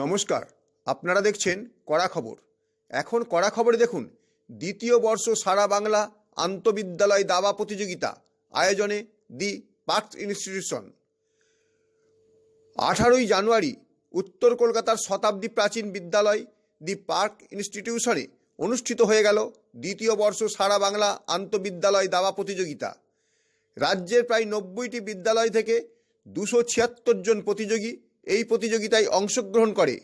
নমস্কার, আপনারা দেখছেন কড়া খবর। এখন কড়া খবরে দেখুন, দ্বিতীয় বর্ষ সারা বাংলা আন্তবিদ্যালয় দাবা প্রতিযোগিতা, আয়োজনে দি পার্কস ইনস্টিটিউশন। আঠারোই জানুয়ারি, উত্তর কলকাতার শতাব্দী প্রাচীন বিদ্যালয় দি পার্ক ইনস্টিটিউশনে অনুষ্ঠিত হয়ে গেল দ্বিতীয় বর্ষ সারা বাংলা আন্তবিদ্যালয় দাবা প্রতিযোগিতা। রাজ্যের প্রায় নব্বইটি বিদ্যালয় থেকে দুশো ছিয়াত্তর জন প্রতিযোগী এই প্রতিযোগিতায় অংশগ্রহণ করে।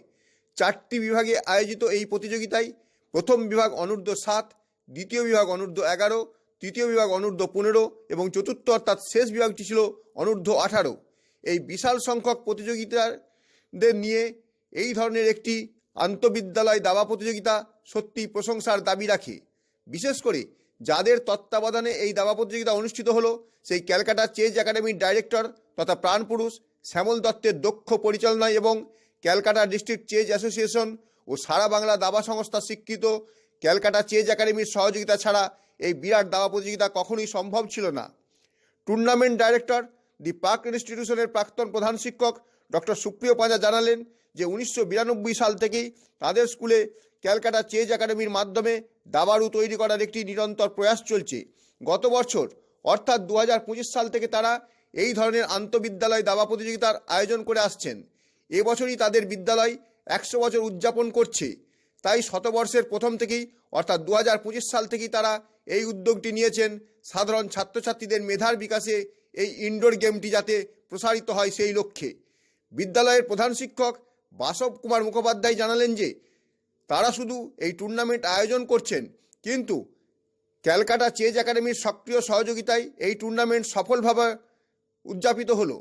চারটি বিভাগে আয়োজিত এই প্রতিযোগিতায় প্রথম বিভাগ অনূর্ধ্ব সাত, দ্বিতীয় বিভাগ অনূর্ধ্ব এগারো, তৃতীয় বিভাগ অনূর্ধ্ব পনেরো এবং চতুর্থ অর্থাৎ শেষ বিভাগটি ছিল অনূর্ধ্ব আঠারো। এই বিশাল সংখ্যক প্রতিযোগিতাদের নিয়ে এই ধরনের একটি আন্তবিদ্যালয় দাবা প্রতিযোগিতা সত্যি প্রশংসার দাবি রাখে। বিশেষ করে যাদের তত্ত্বাবধানে এই দাবা প্রতিযোগিতা অনুষ্ঠিত হলো, সেই ক্যালকাটা চেজ একাডেমির ডাইরেক্টর তথা প্রাণপুরুষ শ্যামল দত্তের দক্ষ পরিচালনায় এবং ক্যালকাটা ডিস্ট্রিক্ট চেজ অ্যাসোসিয়েশন ও সারা বাংলা দাবা সংস্থা স্বীকৃত ক্যালকাটা চেজ একাডেমির সহযোগিতা ছাড়া এই বিরাট দাবা প্রতিযোগিতা কখনোই সম্ভব ছিল না। টুর্নামেন্ট ডাইরেক্টর, দি পার্ক ইনস্টিটিউশনের প্রাক্তন প্রধান শিক্ষক ডক্টর সুপ্রিয় পাঁজা জানালেন যে উনিশশো বিরানব্বই সাল থেকেই তাদের স্কুলে ক্যালকাটা চেজ একাডেমির মাধ্যমে দাবারু তৈরি করার একটি নিরন্তর প্রয়াস চলছে। গত বছর, অর্থাৎ দু হাজার পঁচিশ সাল থেকে তারা এই ধরনের আন্তবিদ্যালয় দাবা প্রতিযোগিতার আয়োজন করে আসছেন। এবছরই তাদের বিদ্যালয় একশো বছর উদযাপন করছে। তাই শতবর্ষের প্রথম থেকেই, অর্থাৎ দু হাজার পঁচিশ সাল থেকেই তারা এই উদ্যোগটি নিয়েছেন। সাধারণ ছাত্রছাত্রীদের মেধার বিকাশে এই ইনডোর গেমটি যাতে প্রসারিত হয় সেই লক্ষ্যে। বিদ্যালয়ের প্রধান শিক্ষক বাসব কুমার মুখোপাধ্যায় জানালেন যে, তারা শুধু এই টুর্নামেন্ট আয়োজন করছেন, কিন্তু ক্যালকাটা চেজ একাডেমির সক্রিয় সহযোগিতায় এই টুর্নামেন্ট সফলভাবে উদযাপিত হলো।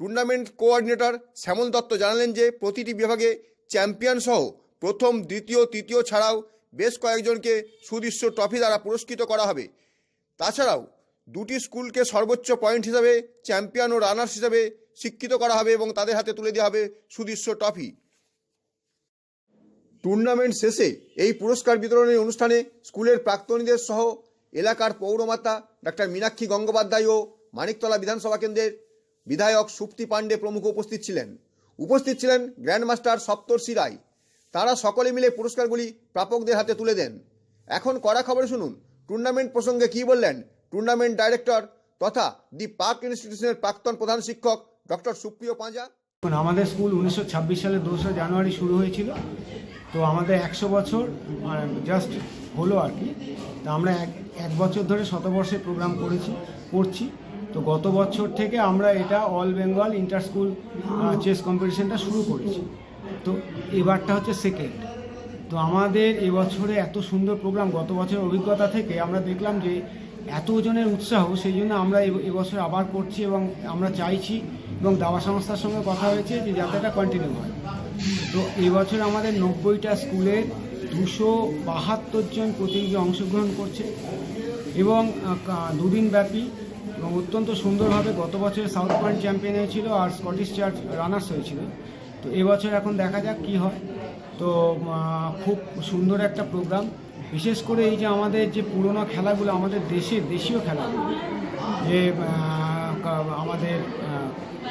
টুর্নামেন্ট কোঅর্ডিনেটর শ্যামল দত্ত জানালেন যে, প্রতিটি বিভাগে চ্যাম্পিয়ন সহ প্রথম, দ্বিতীয়, তৃতীয় ছাড়াও বেশ কয়েকজনকে সুদৃশ্য ট্রফি দ্বারা পুরস্কৃত করা হবে। তাছাড়াও দুটি স্কুলকে সর্বোচ্চ পয়েন্ট হিসাবে চ্যাম্পিয়ন ও রানার্স হিসাবে স্বীকৃত করা হবে এবং তাদের হাতে তুলে দেওয়া হবে সুদৃশ্য ট্রফি। টুর্নামেন্ট শেষে এই পুরস্কার বিতরণের অনুষ্ঠানে স্কুলের প্রাক্তনীদের সহ এলাকার পৌরমাতা ডাক্তার মীনাক্ষী গঙ্গোপাধ্যায় ও মানিকতলা বিধানসভা কেন্দ্রের বিধায়ক সুপ্তি পাণ্ডে প্রমুখ উপস্থিত ছিলেন। উপস্থিত ছিলেন গ্র্যান্ডমাস্টার সপ্তর্ষি রায়। তারা সকলে মিলে পুরস্কারগুলি প্রাপকদের হাতে তুলে দেন। এখন কড়া খবর শুনুন, টুর্নামেন্ট প্রসঙ্গে কী বললেন টুর্নামেন্ট ডাইরেক্টর তথা দি পার্ক ইনস্টিটিউশনের প্রাক্তন প্রধান শিক্ষক ডক্টর সুপ্রিয় পাঁজা। আমাদের স্কুল উনিশশো ছাব্বিশ সালে দোসরা জানুয়ারি শুরু হয়েছিল। তো আমাদের একশো বছর জাস্ট হলো আর কি। তা আমরা এক এক বছর ধরে শতবর্ষের প্রোগ্রাম করেছি, করছি। তো গত বছর থেকে আমরা এটা all Bengal inter school chess কম্পিটিশনটা শুরু করেছি। তো এবারটা হচ্ছে সেকেন্ড তো আমাদের এবছরে এত সুন্দর প্রোগ্রাম গত বছরের অভিজ্ঞতা থেকে আমরা দেখলাম যে এত জনের উৎসাহ, সেই জন্য আমরা এব- এবছর আবার করছি এবং আমরা চাইছি এবং দাবা সংস্থার সঙ্গে কথা হয়েছে যে যাতে এটা কন্টিনিউ হয়। তো এবছর আমাদের নব্বইটা স্কুলের দুশো বাহাত্তর জন প্রতিযোগী অংশগ্রহণ করছে এবং দুদিন ব্যাপী এবং অত্যন্ত সুন্দরভাবে গত বছর সাউথ পয়েন্ট চ্যাম্পিয়ন হয়েছিল আর স্কটিশ চার্চ রানার্স হয়েছিল। তো এবছর এখন দেখা যাক কি হয়। তো খুব সুন্দর একটা প্রোগ্রাম। বিশেষ করে এই যে আমাদের যে পুরনো খেলাগুলো, আমাদের দেশে দেশীয় খেলাগুলো, যে আমাদের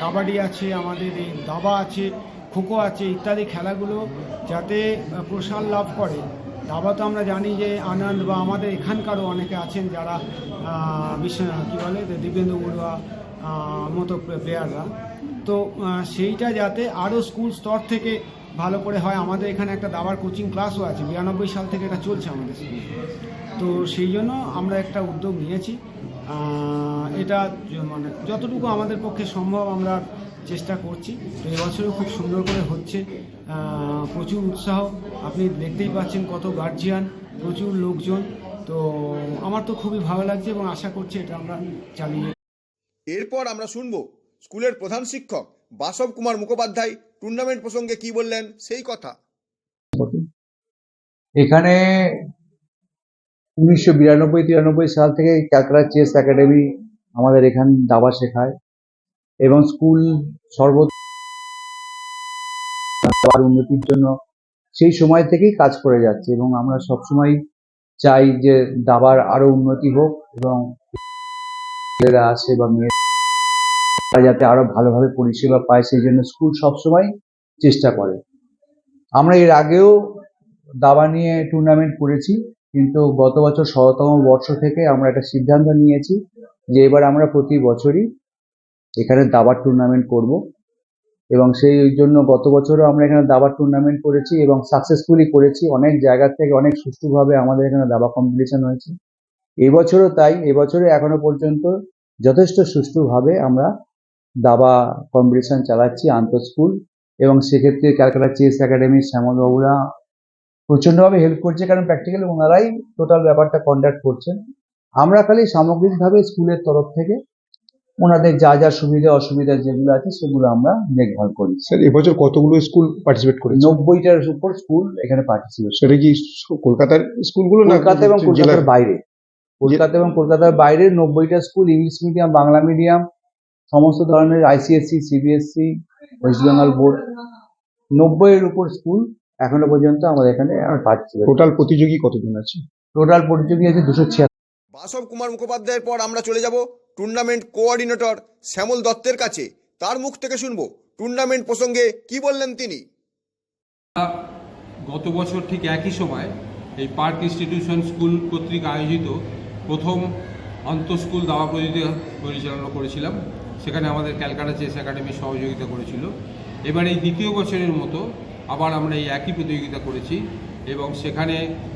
কাবাডি আছে, আমাদের এই দাবা আছে, খোখো আছে ইত্যাদি খেলাগুলো যাতে প্রসার লাভ করে দাবা তো আমরা জানি যে আনন্দ বা আমাদের এখানকারও অনেকে আছেন যারা বিশ্ব কী বলে, যে দিব্যেন্দু বড়ুয়া মতো প্লেয়াররা তো সেইটা যাতে আরও স্কুল স্তর থেকে ভালো করে হয়। আমাদের এখানে একটা দাবার কোচিং ক্লাসও আছে। বিরানব্বই সাল থেকে এটা চলছে আমাদের স্কুলে তো সেই জন্য আমরা একটা উদ্যোগ নিয়েছি। এটা মানে যতটুকু আমাদের পক্ষে সম্ভব আমরা চেষ্টা করছি। তো এবছরও খুব সুন্দর করে হচ্ছে প্রচুর উৎসাহ। আপনি দেখতেই পাচ্ছেন কত গার্জিয়ান প্রচুর লোকজন। তো আমার তো খুবই ভালো লাগছে এবং আশা করছি এটা আমরা চালিয়ে এরপর আমরা শুনব স্কুলের প্রধান শিক্ষক বাসব কুমার মুখোপাধ্যায় টুর্নামেন্ট প্রসঙ্গে কি বললেন সেই কথা। এখানে উনিশশো বিরানব্বই তিরানব্বই সাল থেকে ক্যালকাটা চেস একাডেমি আমাদের এখানে দাবা শেখায়। এবং স্কুল সর্ব উন্নতির জন্য সেই সময় থেকেই কাজ করে যাচ্ছে এবং আমরা সবসময় চাই যে দাবার আরও উন্নতি হোক এবং ছেলেরা আসে বা মেয়েরা যাতে আরও ভালোভাবে পরিষেবা পায়, সেই জন্য স্কুল সবসময় চেষ্টা করে। আমরা এর আগেও দাবা নিয়ে টুর্নামেন্ট করেছি, কিন্তু গত বছর শততম বর্ষ থেকে আমরা একটা সিদ্ধান্ত নিয়েছি যে এবার আমরা প্রতি বছরই এখানে দাবার টুর্নামেন্ট করব। এবং সেই জন্য গত বছরও আমরা এখানে দাবার টুর্নামেন্ট করেছি এবং সাকসেসফুলি করেছি। অনেক জায়গা থেকে অনেক সুষ্ঠুভাবে আমাদের এখানে দাবা কম্পিটিশন হয়েছে। এবছরও তাই এবছরে এখনও পর্যন্ত যথেষ্ট সুষ্ঠুভাবে আমরা দাবা কম্পিটিশন চালাচ্ছি আন্তঃস্কুল এবং সেক্ষেত্রে ক্যালকাটা চেস একাডেমির শ্যামলবাবুরা প্রচণ্ডভাবে হেল্প করছে কারণ প্র্যাকটিক্যালি ওনারাই টোটাল ব্যাপারটা কন্ডাক্ট করছেন। আমরা খালি সামগ্রিকভাবে স্কুলের তরফ থেকে ওনাদের যা যা সুবিধা অসুবিধা যেগুলো আছে সেগুলো আমরা দেখভাল করি। স্যার এবছর কতগুলো স্কুল পার্টিসিপেট করেছে? নব্বইটার উপর স্কুল এখানে পার্টিসিপেট সেটা কি কলকাতার স্কুলগুলো না কলকাতা এবং কলকাতার বাইরে। কলকাতা এবং কলকাতার বাইরে নব্বইটা school English medium Bangla medium সমস্ত ধরনের ICSE CBSE West Bengal board নব্বইয়ের উপর স্কুল এখনও পর্যন্ত আমাদের এখানে পার্টিসিপেট টোটাল প্রতিযোগী কতজন আছে? টোটাল প্রতিযোগী আছে দুশো ছিয়াত্তর। বাসব কুমার মুখোপাধ্যায়ের পর আমরা চলে যাব। টুর্নামেন্ট কোঅর্ডিনেটর শ্যামল দত্তের কাছে তার মুখ থেকে শুনব। টুর্নামেন্ট প্রসঙ্গে কি বললেন তিনি? গত বছর ঠিক একই সময় এই পার্ক ইনস্টিটিউশন স্কুল কর্তৃক আয়োজিত প্রথম আন্তঃস্কুল দাবা প্রতিযোগিতা পরিচালনা করেছিলাম। সেখানে আমাদের ক্যালকাটা চেস একাডেমি সহযোগিতা করেছিল। এবার এই দ্বিতীয় বছরের মতো আবার আমরা এই একই প্রতিযোগিতা করেছি এবং সেখানে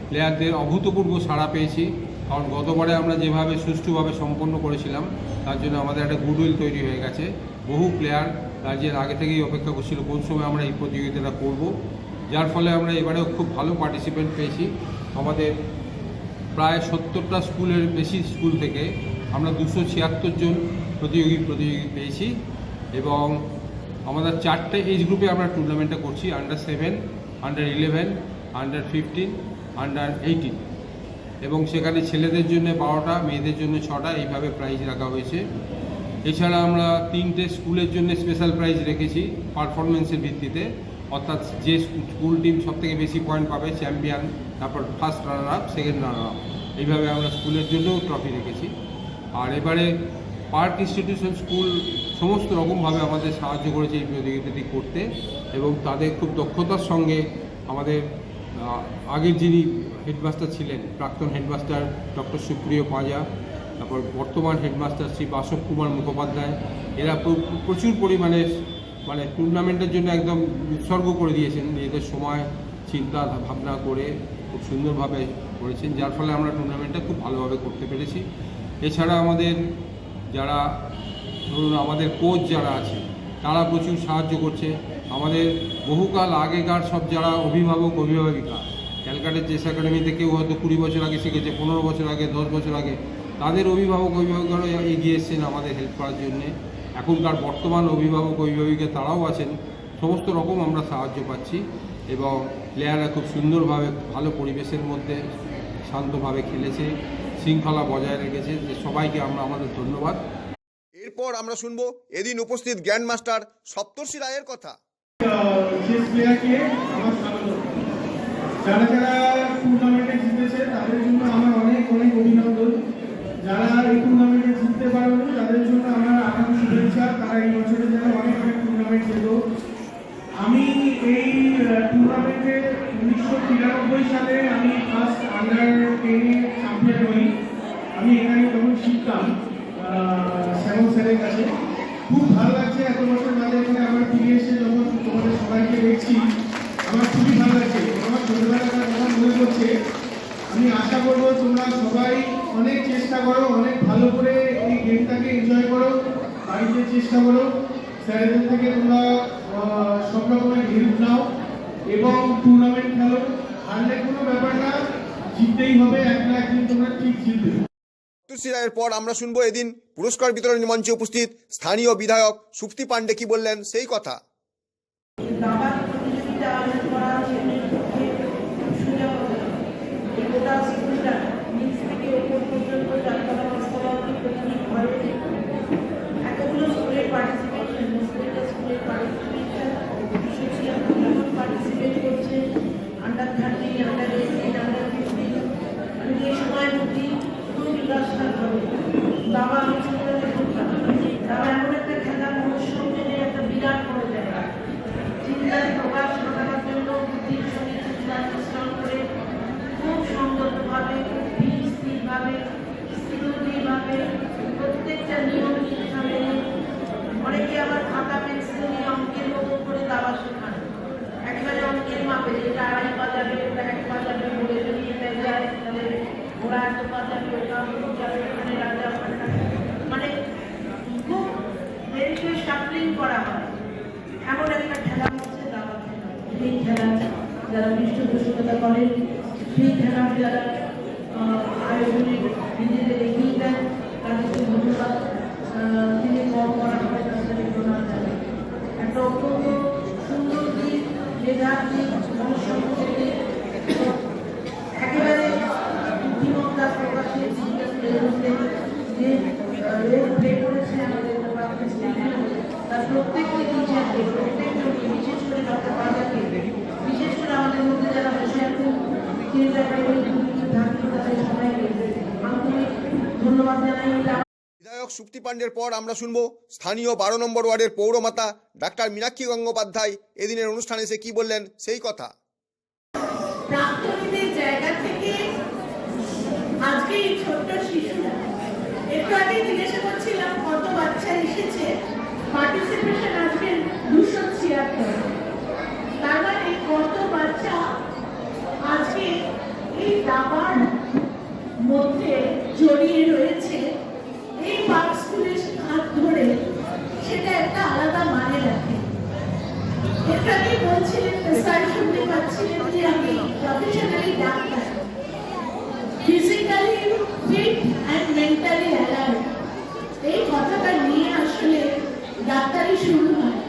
প্লেয়ারদের অভূতপূর্ব সাড়া পেয়েছি। কারণ গতবারে আমরা যেভাবে সুষ্ঠুভাবে সম্পন্ন করেছিলাম, তার জন্য আমাদের একটা গুডউইল তৈরি হয়ে গেছে। বহু প্লেয়ার রাজ্যের আগে থেকেই অপেক্ষা করছিল, কোন সময় আমরা এই প্রতিযোগিতাটা করব। যার ফলে আমরা এবারেও খুব ভালো পার্টিসিপেন্ট পেয়েছি। আমাদের প্রায় সত্তরটা স্কুলের বেশি স্কুল থেকে আমরা দুশো ছিয়াত্তর জন প্রতিযোগী প্রতিযোগী পেয়েছি এবং আমাদের চারটে এজ গ্রুপে আমরা টুর্নামেন্টটা করছি under seven under eleven under fifteen under eighteen এবং সেখানে ছেলেদের জন্য বারোটা, মেয়েদের জন্য ছটা, এইভাবে প্রাইজ রাখা হয়েছে। এছাড়া আমরা তিনটে স্কুলের জন্য স্পেশাল প্রাইজ রেখেছি পারফরমেন্সের ভিত্তিতে। অর্থাৎ যে স্কুল টিম সবথেকে বেশি পয়েন্ট পাবে চ্যাম্পিয়ন তারপর first runner up second runner up এইভাবে আমরা স্কুলের জন্যও ট্রফি রেখেছি। আর এবারে পার্ক ইনস্টিটিউশন স্কুল সমস্ত রকমভাবে আমাদের সাহায্য করেছে এই প্রতিযোগিতাটি করতে এবং তাদের খুব দক্ষতার সঙ্গে আমাদের আগের যিনি হেডমাস্টার ছিলেন, প্রাক্তন হেডমাস্টার ডক্টর সুপ্রিয় পাঁজা, তারপর বর্তমান হেডমাস্টার শ্রী বাসব কুমার মুখোপাধ্যায়। এরা প্রচুর পরিমাণে মানে টুর্নামেন্টের জন্য একদম উৎসর্গ করে দিয়েছেন। নিজেদের সময়, চিন্তা ভাবনা করে খুব সুন্দরভাবে করেছেন, যার ফলে আমরা টুর্নামেন্টটা খুব ভালোভাবে করতে পেরেছি। এছাড়া আমাদের যারা, ধরুন আমাদের কোচ যারা আছে, তারা প্রচুর সাহায্য করছে। আমাদের বহুকাল আগেকার সব যারা অভিভাবক, অভিভাবিকা ক্যালকাটা চেস একাডেমিতে কেউ হয়তো কুড়ি বছর আগে শিখেছে পনেরো বছর আগে দশ বছর আগে তাদের অভিভাবক অভিভাবকরাও এগিয়ে এসছেন আমাদের হেল্প করার জন্যে। এখনকার বর্তমান অভিভাবক অভিভাবিকা তারাও আছেন। সমস্ত রকম আমরা সাহায্য পাচ্ছি এবং প্লেয়াররা খুব সুন্দরভাবে ভালো পরিবেশের মধ্যে শান্তভাবে খেলেছে শৃঙ্খলা বজায় রেখেছে। যে সবাইকে আমরা আমাদের ধন্যবাদ। এরপর আমরা শুনব এদিন উপস্থিত গ্র্যান্ড মাস্টার সপ্তর্ষি রায়ের কথা। চেস প্লেয়ারকে আমার স্বাগত যারা যারা টুর্নামেন্টে জিতেছে তাদের জন্য আমার অনেক অনেক অভিনন্দন যারা এই টুর্নামেন্টে জিততে পারবে তাদের জন্য আমার আগাম শুভেচ্ছা তারা এই বছরে যেন অনেক অনেক টুর্নামেন্ট যেত আমি এই টুর্নামেন্টে উনিশশো তিরানব্বই সালে আমি ফার্স্ট আন্ডার টেনে চ্যাম্পিয়ন হই আমি এখানে তখন শিখতাম আহ, শ্যামল স্যারের কাছে খুব ভালো লাগছে এত বছর বাদে এখানে আমার ফিরে এসে যখন তোমাদের সবাইকে দেখছি আমার খুবই ভালো লাগছে আমার ছোটবেলাকার কথা মনে করছে আমি আশা করব তোমরা সবাই অনেক চেষ্টা করো অনেক ভালো করে এই গেমটাকে এনজয় করো বাড়িতে চেষ্টা করো। স্যারেদের থেকে তোমরা সব রকমের হেল্প নাও এবং টুর্নামেন্ট খেলো। হারলে কোনো ব্যাপার না জিততেই হবে এক না একদিন তোমরা ঠিক জিতবে। সপ্তর্ষি পর আমরা শুনব এদিন পুরস্কার বিতরণী মঞ্চে উপস্থিত স্থানীয় বিধায়ক সুপ্তি পাণ্ডে কি বললেন সেই কথা দাবার প্রতিযোগিতা আয়োজন করা হয়েছে সুযোগ এই গোটা স্কুলটা নিচ থেকে ওপর পর্যন্ত চারতলা পাঁচতলা অব্দি প্রতিটি এতগুলো স্কুলের পার্টিসিপেশন মুসলিমটা স্কুলের পার্টিসিপেশন দুশো এখন পার্টিসিপেট করছে under thirteen under eighteen under fifteen মানে এই সময় মধ্যেই পুরো বিকাশটা হবে। ভাবে স্থিরভাবে প্রত্যেকটা নিয়ম শিক্ষা মেনে অনেকে আবার খাতা পেন্সিল নিয়ে অঙ্কের মতো করে দাবা শেখানো একেবারে অঙ্কের মাপে যেটা আড়াই পা ওটা এক পা বলে যদি এটা যায় তাহলে ঘোড়া দু পা ওটা যাবে ওখানে রাজা মানে খুব দেরিতে শাপলিং করা হয় এমন একটা খেলা হচ্ছে দাবা খেলা। সেই খেলা যারা পৃষ্ঠপোষকতা করেন, সেই খেলা যারা আহ, আয়োজনে নিজেদের এগিয়ে দেন তাদেরকে ধন্যবাদ বিধায়ক সুপ্তি পাণ্ডের পর আমরা শুনব স্থানীয় বারো নম্বর ওয়ার্ডের পৌরমাতা ডাক্তার মীনাক্ষী গঙ্গোপাধ্যায় এদিনের অনুষ্ঠানে এসে কি বললেন সেই কথা। ছোট্ট শিশুরা একটু আগে জিজ্ঞাসা করছিলাম কত বাচ্চা এসেছে পার্টিসিপেশন আজকে দুশো ছিয়াত্তর তার মানে কত বাচ্চা আজকে এই দাবার মধ্যে জড়িয়ে রয়েছে এই পার্ক স্কুলের হাত ধরে সেটা একটা আলাদা মানে রাখে এখানে বলছিলেন স্যার শুনতে পাচ্ছিলেন যে আমি professionally doctor physically fit and mentally alert এই কথাটা নিয়ে আসলে ডাক্তারি শুরু হয়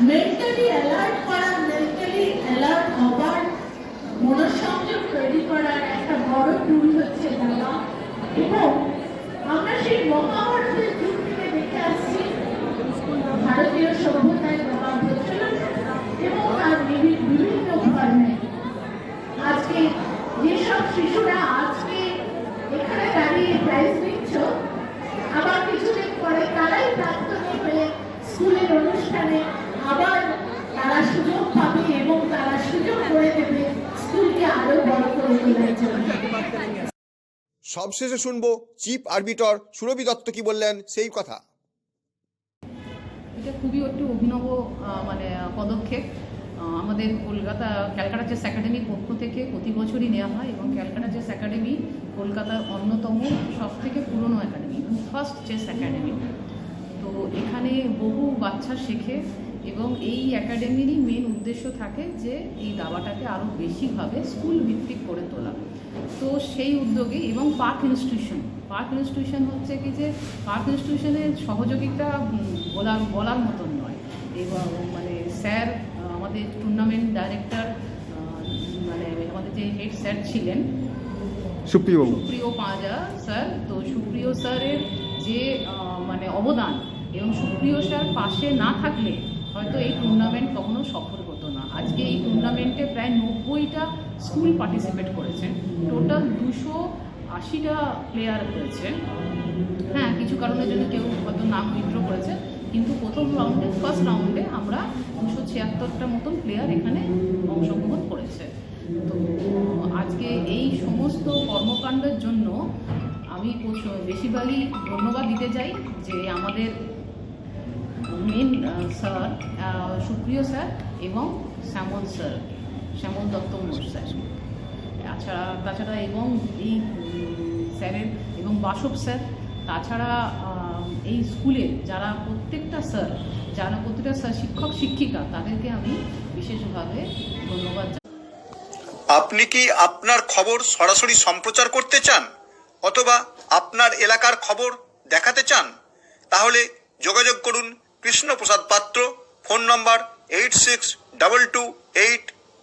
মেন্টালি অ্যালার্ট করা মেন্টালি অ্যালার্ট হবার, মনঃসংযোগ তৈরি করার একটা বড় টুল হচ্ছে দাবা এবং আমরা সেই মহাভারতের যুগ থেকে দেখে আসছি। ভারতীয় সভ্যতায় দাবা প্রচলন এবং তার বিভি- বিভিন্ন ধর্মে। আজকে যেসব শিশুরা আজকে এখানে দাঁড়িয়ে প্রাইজ নিচ্ছ আবার কিছুদিন পরে তারাই প্রাক্তনী হয়ে স্কুলের অনুষ্ঠানে আবার তারা সুযোগ পাবে এবং তারা সুযোগ করে দেবে স্কুলকে আরও বড় করে তোলার জন্য সবশেষে শুনব, চিফ আরবিটর সুরভি দত্ত কি বললেন, সেই কথা। এটা খুবই একটি অভিনব মানে পদক্ষেপ। আমাদের কলকাতা, ক্যালকাটা চেস একাডেমির পক্ষ থেকে প্রতি বছরই নেওয়া হয় এবং ক্যালকাটা চেস একাডেমি কলকাতার অন্যতম সব থেকে পুরনো একাডেমি, ফার্স্ট চেস একাডেমি। তো এখানে বহু বাচ্চা শেখে এবং এই একাডেমিরই মেন উদ্দেশ্য থাকে যে এই দাবাটাকে আরও বেশিভাবে স্কুল ভিত্তিক করে তোলা। তো সেই উদ্যোগে এবং পার্ক ইনস্টিটিউশন পার্ক ইনস্টিটিউশন হচ্ছে কি যে পার্ক ইনস্টিটিউশনের সহযোগিতা বলার বলার মতন নয়। এবং মানে স্যার আমাদের টুর্নামেন্ট ডাইরেক্টর মানে আমাদের যে হেড স্যার ছিলেন সুপ্রিয়বাবু সুপ্রিয় পাঁজা স্যার তো সুপ্রিয় স্যারের যে মানে অবদান এবং সুপ্রিয় স্যার পাশে না থাকলে হয়তো এই টুর্নামেন্ট কখনো সফল হতো না। আজকে এই টুর্নামেন্টে প্রায় নব্বইটা স্কুল পার্টিসিপেট করেছেন। টোটাল দুশো আশিটা প্লেয়ার হয়েছে হ্যাঁ কিছু কারণের জন্য কেউ হয়তো নাম উইথড্র করেছে, কিন্তু প্রথম রাউন্ডে ফার্স্ট রাউন্ডে আমরা দুশো ছিয়াত্তরটা মতন প্লেয়ার এখানে অংশগ্রহণ করেছে। তো আজকে এই সমস্ত কর্মকাণ্ডের জন্য আমি বেশিরভাগই ধন্যবাদ দিতে চাই যে আমাদের মেন স্যার সুপ্রিয় স্যার এবং শ্যামল স্যার শ্যামল দত্ত স্যার। তাছাড়া তাছাড়া এবং এই স্যারের এবং বাসব স্যার, তাছাড়া এই স্কুলে যারা প্রত্যেকটা স্যার, যারা প্রত্যেকটা স্যার শিক্ষক, শিক্ষিকা, তাদেরকে আমি বিশেষভাবে ধন্যবাদ। আপনি কি আপনার খবর সরাসরি সম্প্রচার করতে চান? অথবা আপনার এলাকার খবর দেখাতে চান? তাহলে যোগাযোগ করুন Krishnaprasad Patra, phone number eight six double two eight